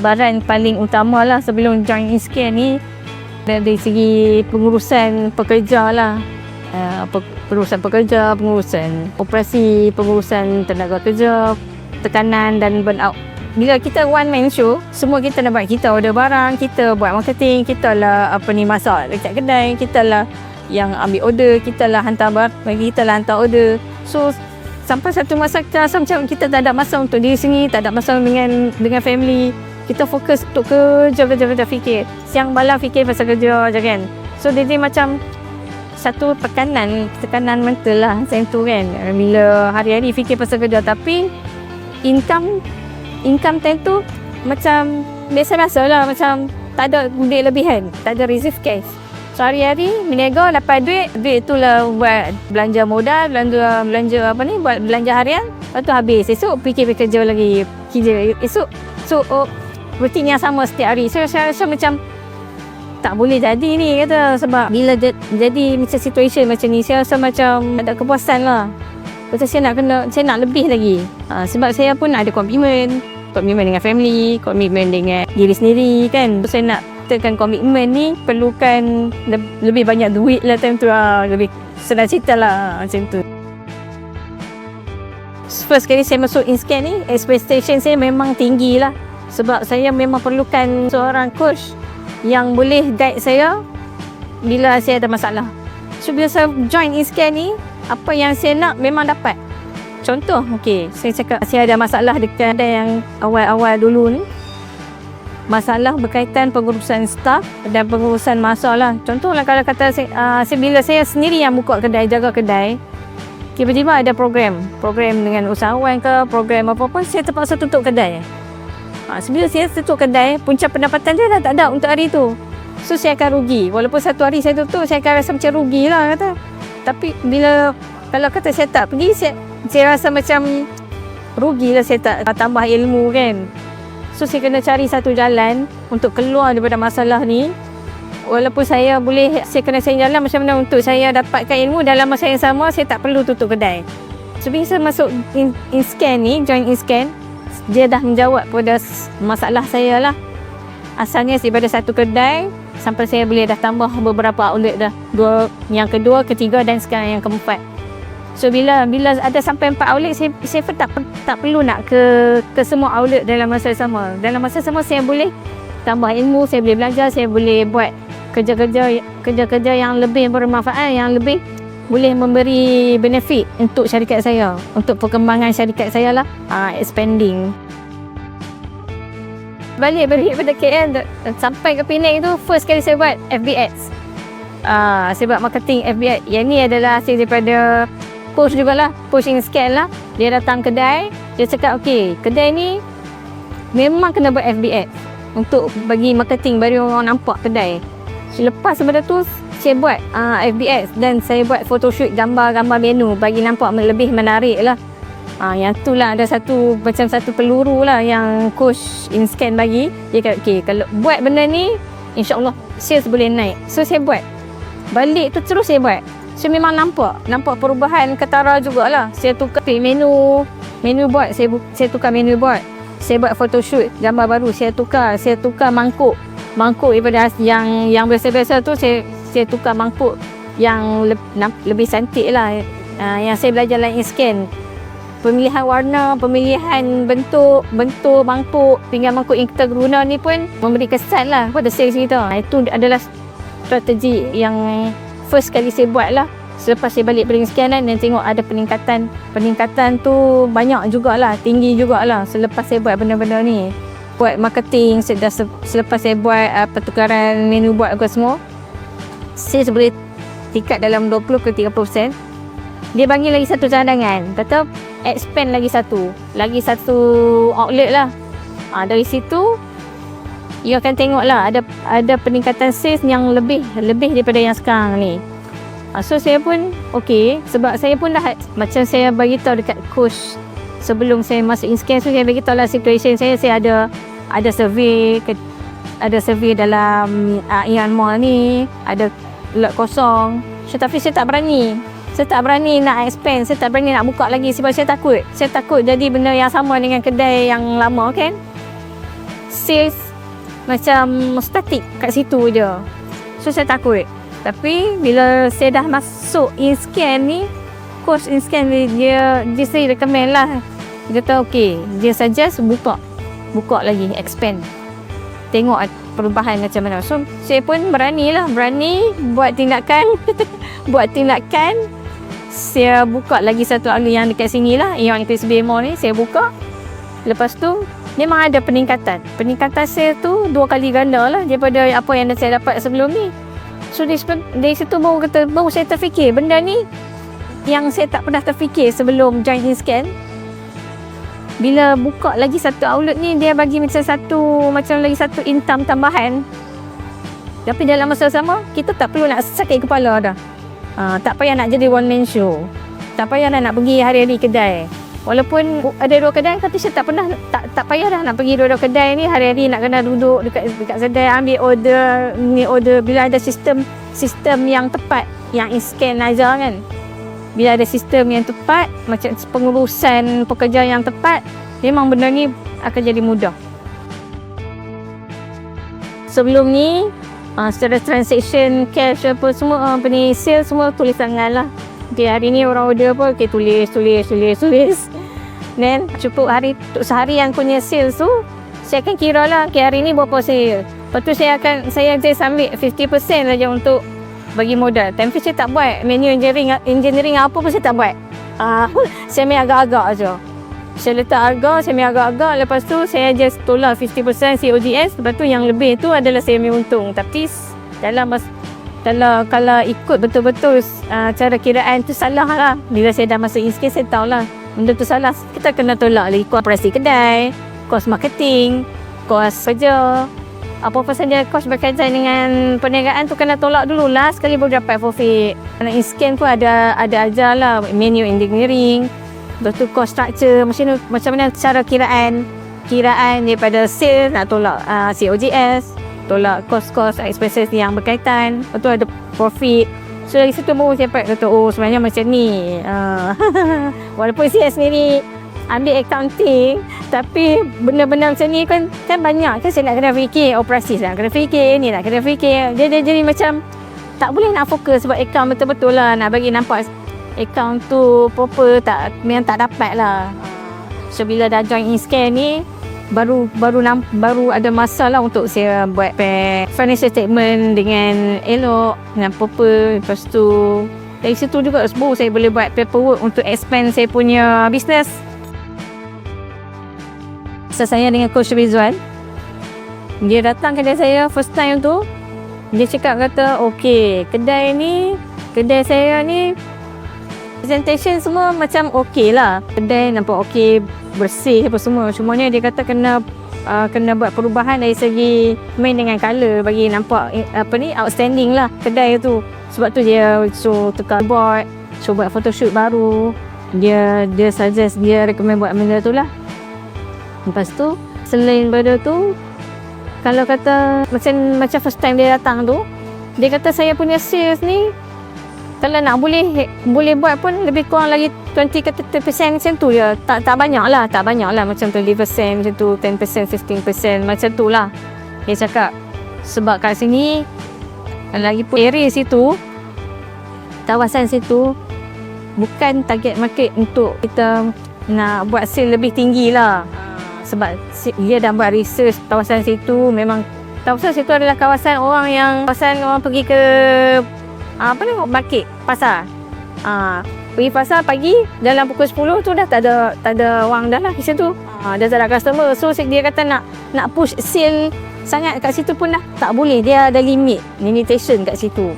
cabaran paling utama lah sebelum join InScan ni dari segi pengurusan pekerja lah. Uh, pengurusan pekerja, pengurusan operasi, pengurusan tenaga kerja, tekanan dan burnout. Bila kita one man show, semua kita nak buat. Kita order barang, kita buat marketing, kita lah apa ni masak dekat kedai, kita lah yang ambil order, kita lah hantar barang, kita lah hantar order. So sampai satu masa kita rasa macam kita tak ada masa untuk diri sendiri, tak ada masa dengan dengan family. Kita fokus untuk kerja, kerja, kerja, fikir. Siang malam fikir pasal kerja je kan. So jadi macam satu tekanan, tekanan mental lah macam tu kan. Bila hari-hari fikir pasal kerja tapi income income time tu macam biasa-biasa lah macam tak ada duit lebihan, tak ada reserve cash. So hari-hari meniaga dapat duit, duit tu lah buat belanja modal, belanja belanja apa ni, buat belanja harian. Lepas tu habis. Esok fikir kerja lagi. Kerja esok. So oh, rutin yang sama setiap hari. So saya rasa macam tak boleh jadi ni kata sebab bila jadi macam situation macam ni saya rasa macam ada kepuasan lah Lepas saya nak kena, saya nak lebih lagi. Ha, sebab saya pun ada komitmen. Komitmen dengan family, komitmen dengan diri sendiri kan. So, saya nak tekan komitmen ni perlukan lebih banyak duit lah time tu lah. Lebih senang cerita lah macam tu. First kali saya masuk InScan ni, expectation saya memang tinggi lah. Sebab saya memang perlukan seorang coach yang boleh guide saya bila saya ada masalah. So bila saya join InScan ni, apa yang saya nak memang dapat. Contoh, okey, saya cakap saya ada masalah dekat ada yang awal-awal dulu ni. Masalah berkaitan pengurusan staf dan pengurusan masa lah. Contohlah kalau kata saya, uh, bila saya sendiri yang buka kedai, jaga kedai, tiba-tiba ada program. Program dengan usahawan ke, program apa-apa, saya terpaksa tutup kedai. Ha, sebila saya tutup kedai, punca pendapatan dia dah tak ada untuk hari tu. So saya akan rugi. Walaupun satu hari saya tutup, saya akan rasa macam rugi lah kata. Tapi bila kalau kata saya tak pergi, saya, saya rasa macam rugilah saya tak tambah ilmu kan. So saya kena cari satu jalan untuk keluar daripada masalah ni. Walaupun saya boleh, saya kena cari jalan macam mana untuk saya dapatkan ilmu dalam masa yang sama, saya tak perlu tutup kedai. So bila saya masuk in, in scan ni, join in scan, dia dah menjawab pada masalah saya lah. Asalnya daripada satu kedai, sampai saya boleh dah tambah beberapa outlet dah. Dua, yang kedua, ketiga dan sekarang yang keempat. So bila bila ada sampai empat outlet saya saya tak tak perlu nak ke ke semua outlet dalam masa sama. Dalam masa sama saya boleh tambah ilmu, saya boleh belajar, saya boleh buat kerja-kerja kerja-kerja yang lebih bermanfaat, yang lebih boleh memberi benefit untuk syarikat saya, untuk perkembangan syarikat saya lah, uh, expanding balik balik pada KL sampai ke Penang tu first kali saya buat FBX. Uh, saya buat marketing FBX. Yang ni adalah hasil daripada push jugalah, pushing scale lah. Dia datang kedai, dia cakap okey, kedai ni memang kena buat FBX untuk bagi marketing bagi orang nampak kedai. Selepas daripada tu saya buat uh, ah, FBX dan saya buat photoshoot gambar-gambar menu bagi nampak lebih menarik lah. Ha, yang tu lah ada satu macam satu peluru lah yang coach InScan bagi. Dia kata, okay, kalau buat benda ni, insyaAllah sales boleh naik. So, saya buat. Balik tu terus saya buat. So, memang nampak. Nampak perubahan ketara jugalah. Saya tukar menu. Menu buat, saya, saya tukar menu buat. Saya buat photoshoot, gambar baru. Saya tukar. Saya tukar mangkuk. Mangkuk daripada yang yang biasa-biasa tu, saya saya tukar mangkuk yang le, lebih cantik lah. Uh, yang saya belajar lain InScan pemilihan warna, pemilihan bentuk, bentuk mangkuk, pinggan mangkuk yang kita guna ni pun memberi kesan lah pada sales kita. Itu adalah strategi yang first kali saya buat lah. Selepas saya balik bering sekianan dan tengok ada peningkatan. Peningkatan tu banyak jugalah, tinggi jugalah selepas saya buat benda-benda ni. Buat marketing, selepas saya buat uh, pertukaran menu buat apa semua. Saya boleh tingkat dalam 20 ke 30%. Dia bagi lagi satu cadangan. Kata expand lagi satu. Lagi satu outlet lah. Ha, dari situ you akan tengok lah ada ada peningkatan sales yang lebih lebih daripada yang sekarang ni. Ha, so saya pun okay sebab saya pun dah macam saya bagi tahu dekat coach sebelum saya masuk InScan so saya bagi tahu lah situation saya. Saya ada ada survey ke, ada survey dalam uh, Ian Mall ni. Ada lot kosong so, tapi saya tak berani saya tak berani nak expand, saya tak berani nak buka lagi sebab saya takut. Saya takut jadi benda yang sama dengan kedai yang lama kan. sales macam static kat situ je. So saya takut. Tapi bila saya dah masuk in scan ni, coach in scan ni dia dia saya recommend lah. Dia kata okey, dia suggest buka. Buka lagi, expand. Tengok perubahan macam mana. So saya pun berani lah, berani buat tindakan. buat tindakan. Saya buka lagi satu outlet yang dekat sini lah, yang PSB Mall ni. Saya buka. Lepas tu, memang ada peningkatan. Peningkatan saya tu dua kali ganda lah daripada apa yang saya dapat sebelum ni. So dari, situ baru kata, baru saya terfikir benda ni yang saya tak pernah terfikir sebelum in scan. Bila buka lagi satu outlet ni, dia bagi macam satu, macam lagi satu income tambahan. Tapi dalam masa sama, kita tak perlu nak sakit kepala dah. Uh, tak payah nak jadi one man show. Tak payah nak, nak pergi hari-hari kedai. Walaupun ada dua kedai tapi saya tak pernah tak tak payah dah nak pergi dua-dua kedai ni hari-hari nak kena duduk dekat dekat kedai ambil order ni order bila ada sistem sistem yang tepat yang in-scan aja kan. Bila ada sistem yang tepat macam pengurusan pekerja yang tepat memang benda ni akan jadi mudah. Sebelum ni uh, secara transaction cash apa semua apa ni sale semua tulis tangan lah Okay, hari ni orang order apa, okay, tulis, tulis, tulis, tulis. Then, cukup hari, sehari yang punya sales tu, saya akan kira lah, okay, hari ni berapa sale. Lepas tu saya akan, saya just ambil 50% saja untuk bagi modal. Time saya tak buat, menu engineering, engineering apa pun saya tak buat. Uh, saya main agak-agak aja. Saya letak harga, saya main agak-agak. Lepas tu, saya just tolak 50% COGS. Lepas tu, yang lebih tu adalah saya main untung. Tapi, dalam masa kalau kalau ikut betul-betul uh, cara kiraan tu salah lah. Bila saya dah masuk in saya tahu lah. Benda tu salah. Kita kena tolak lagi kos operasi kedai, kos marketing, kos kerja. Apa-apa saja kos berkaitan dengan perniagaan tu kena tolak dulu. Lah sekali baru dapat. Kalau in scan pun ada ada ajar lah. Menu engineering, lepas tu cost structure, macam, macam mana cara kiraan kiraan daripada sales nak tolak uh, COGS tolak kos-kos expenses yang berkaitan. Lepas tu ada profit. So dari situ baru saya dapat kata oh sebenarnya macam ni. Uh, walaupun saya sendiri ambil accounting tapi benda-benda macam ni kan kan banyak kan saya nak kena fikir operasi nak kena fikir ni nak kena fikir. Dia, dia jadi macam tak boleh nak fokus sebab account betul-betul lah nak bagi nampak account tu proper tak memang tak dapat lah. So bila dah join in scan ni baru baru nam, baru ada masa lah untuk saya buat financial statement dengan elok dengan proper lepas tu dari situ juga baru saya boleh buat paperwork untuk expand saya punya business so, saya dengan coach Rizwan dia datang kedai saya first time tu dia cakap kata okay kedai ni kedai saya ni presentation semua macam okey lah. Kedai nampak okey, bersih apa semua. Cumanya dia kata kena uh, kena buat perubahan dari segi main dengan color bagi nampak eh, apa ni outstanding lah kedai tu. Sebab tu dia so tukar board, so buat photoshoot baru. Dia dia suggest dia recommend buat benda tu lah. Lepas tu selain benda tu kalau kata macam macam first time dia datang tu dia kata saya punya sales ni kalau nak boleh boleh buat pun lebih kurang lagi 20 ke 30% macam tu je. Tak tak banyak lah, tak banyak lah macam 20% macam tu, 10%, 15% macam tu lah. Dia cakap sebab kat sini lagi pun area situ kawasan situ bukan target market untuk kita nak buat sale lebih tinggi lah. Sebab dia dah buat research kawasan situ memang kawasan situ adalah kawasan orang yang kawasan orang pergi ke uh, apa ni market pasar. Uh, pergi pasar pagi dalam pukul 10 tu dah tak ada tak ada orang dah lah di situ. Uh, dah tak ada customer. So dia kata nak nak push sale sangat kat situ pun dah tak boleh. Dia ada limit limitation kat situ.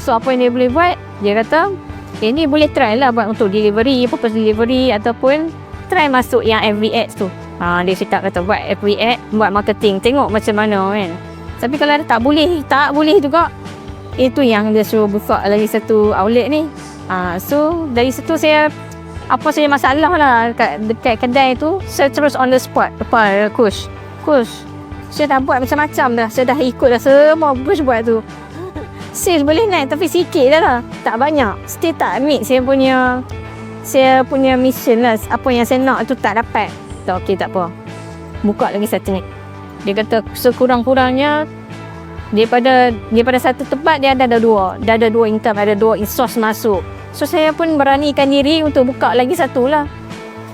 So apa yang dia boleh buat? Dia kata ini eh, boleh try lah buat untuk delivery purpose delivery ataupun try masuk yang ads tu Ha, dia cakap kata buat every ad, buat marketing. Tengok macam mana kan. Tapi kalau ada tak boleh, tak boleh juga. Itu yang dia suruh buka lagi satu outlet ni. Uh, so dari situ saya apa saja masalah lah kat, dekat kedai tu saya terus on the spot apa coach. Coach saya dah buat macam-macam dah. Saya dah ikut dah semua coach buat tu. Sales boleh naik tapi sikit dah lah. Tak banyak. Still tak meet saya punya saya punya mission lah. Apa yang saya nak tu tak dapat tak okey tak apa buka lagi satu ni Dia kata sekurang-kurangnya daripada daripada satu tempat dia ada, ada dua. Dah ada dua income, ada dua source masuk. So saya pun beranikan diri untuk buka lagi satu lah.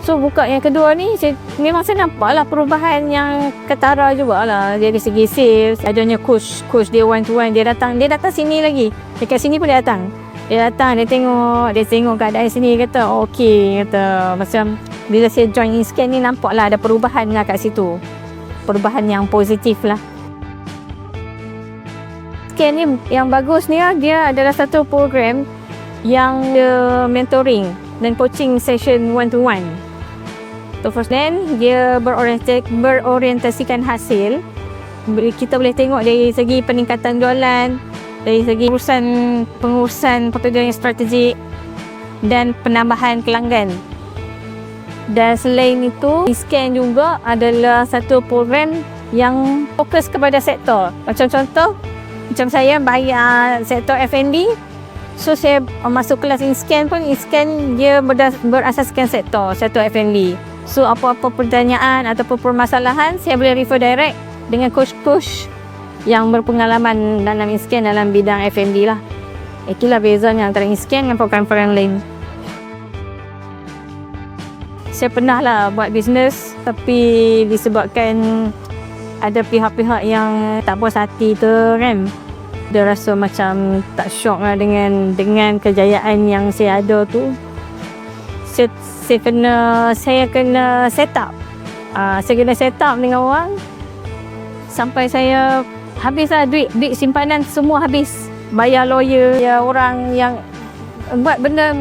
So buka yang kedua ni saya, memang saya nampak lah perubahan yang ketara juga lah dari segi sales adanya coach coach dia one to one dia datang dia datang sini lagi dekat sini pun dia datang dia datang dia tengok dia tengok keadaan sini dia kata oh, okey kata macam bila saya join in scan ni nampak lah ada perubahan lah kat situ. Perubahan yang positif lah. Scan ni yang bagus ni lah dia adalah satu program yang uh, mentoring dan coaching session one to one So first then dia berorientasi, berorientasikan hasil. Kita boleh tengok dari segi peningkatan jualan, dari segi urusan pengurusan portfolio yang strategik dan penambahan pelanggan. Dan selain itu, scan juga adalah satu program yang fokus kepada sektor. Macam contoh, macam saya bayar sektor F&B, So saya masuk kelas InScan pun InScan dia berasaskan sektor, sektor F&B. So apa-apa pertanyaan ataupun permasalahan saya boleh refer direct dengan coach-coach yang berpengalaman dalam InScan dalam bidang F&B lah. Itulah bezanya antara InScan dengan program-program lain. Saya pernah lah buat bisnes tapi disebabkan ada pihak-pihak yang tak puas hati tu kan. Dia rasa macam tak syok lah dengan dengan kejayaan yang saya ada tu saya, saya kena saya kena set up. Uh, saya kena set up dengan orang sampai saya habis lah duit duit simpanan semua habis. Bayar lawyer ya orang yang buat benda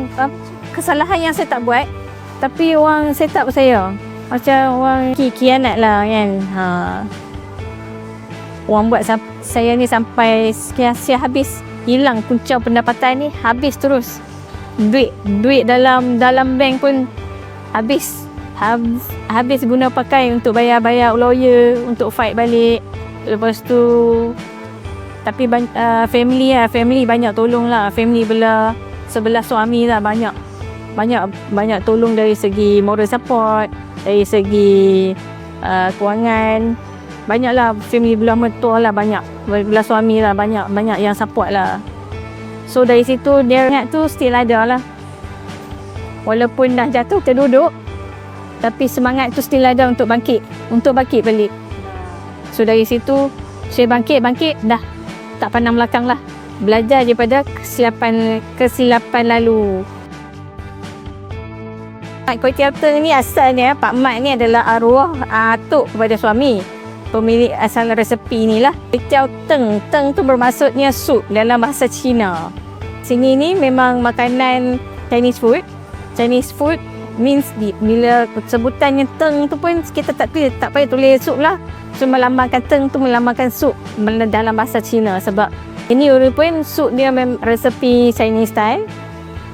kesalahan yang saya tak buat. Tapi orang set up saya. Macam orang kianat lah kan. Ha. orang buat saya ni sampai sia-sia habis. Hilang punca pendapatan ni habis terus. Duit duit dalam dalam bank pun habis. Habis, habis guna pakai untuk bayar-bayar lawyer untuk fight balik lepas tu tapi uh, family lah family banyak tolong lah family belah sebelah suami lah banyak banyak banyak tolong dari segi moral support dari segi uh, kewangan banyaklah family belah mertua lah banyak belah suami lah banyak banyak yang support lah So dari situ dia ingat tu still ada lah. Walaupun dah jatuh terduduk tapi semangat tu still ada untuk bangkit. Untuk bangkit balik. So dari situ saya bangkit, bangkit dah tak pandang belakang lah. Belajar daripada kesilapan kesilapan lalu. Kuih teater ni asalnya Pak Mat ni adalah arwah atuk kepada suami pemilik asal resepi ni lah. Kuitiao teng. Teng tu bermaksudnya sup dalam bahasa Cina. Sini ni memang makanan Chinese food. Chinese food means di, bila sebutannya teng tu pun kita tak tulis, tak payah tulis sup lah. So melambangkan teng tu melambangkan sup dalam bahasa Cina sebab ini pun sup dia memang resepi Chinese style.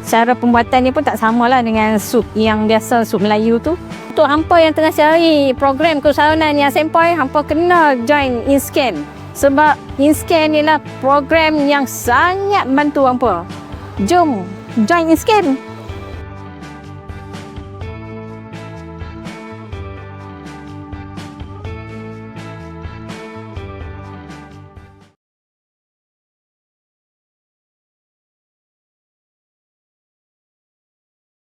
Cara pembuatannya pun tak sama lah dengan sup yang biasa sup Melayu tu untuk hampa yang tengah cari program keusahawanan yang sempoi, hampa kena join InScan. Sebab InScan ni lah program yang sangat bantu hampa. Jom join InScan.